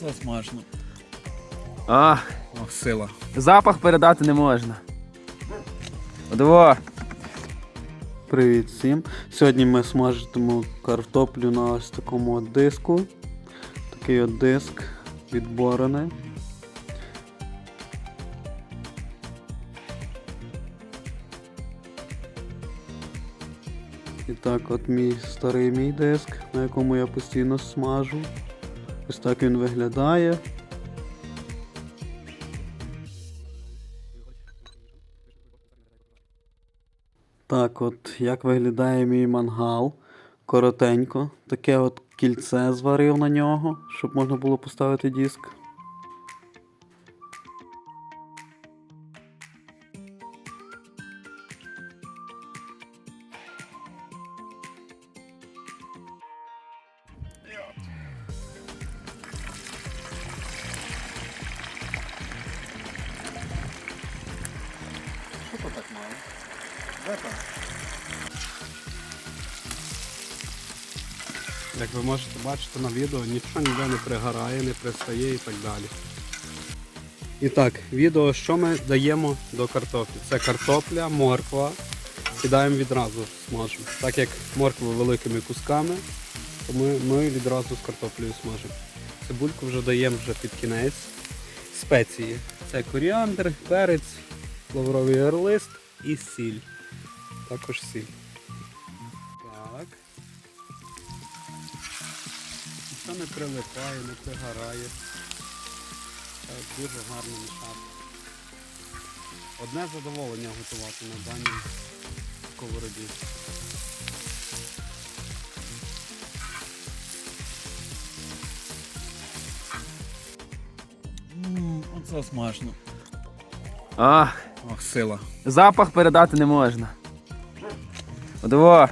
Це смачно. А, Ох, сила. запах передати не можна. Одиво. Привіт всім! Сьогодні ми смажитимемо картоплю на ось такому от диску. Такий от диск відборений. І так, от мій старий мій диск, на якому я постійно смажу. Ось так він виглядає. Так, от як виглядає мій мангал. Коротенько. Таке от кільце зварив на нього, щоб можна було поставити диск. Як ви можете бачити на відео, нічого ніде не пригорає, не пристає і так далі. І так, відео, що ми даємо до картоплі? Це картопля, морква. Кидаємо відразу смажимо. Так як морква великими кусками, то ми, ми відразу з картоплею смажимо. Цибульку вже даємо вже під кінець. Спеції. Це коріандр, перець, лавровий лист і сіль. Також сіль. Так. Нічого не прилипає, не пригорає. Так, дуже гарно мішати. Одне задоволення готувати на даній сковороді. Оце смачно. А, Ох, сила. запах передати не можна. Одиво.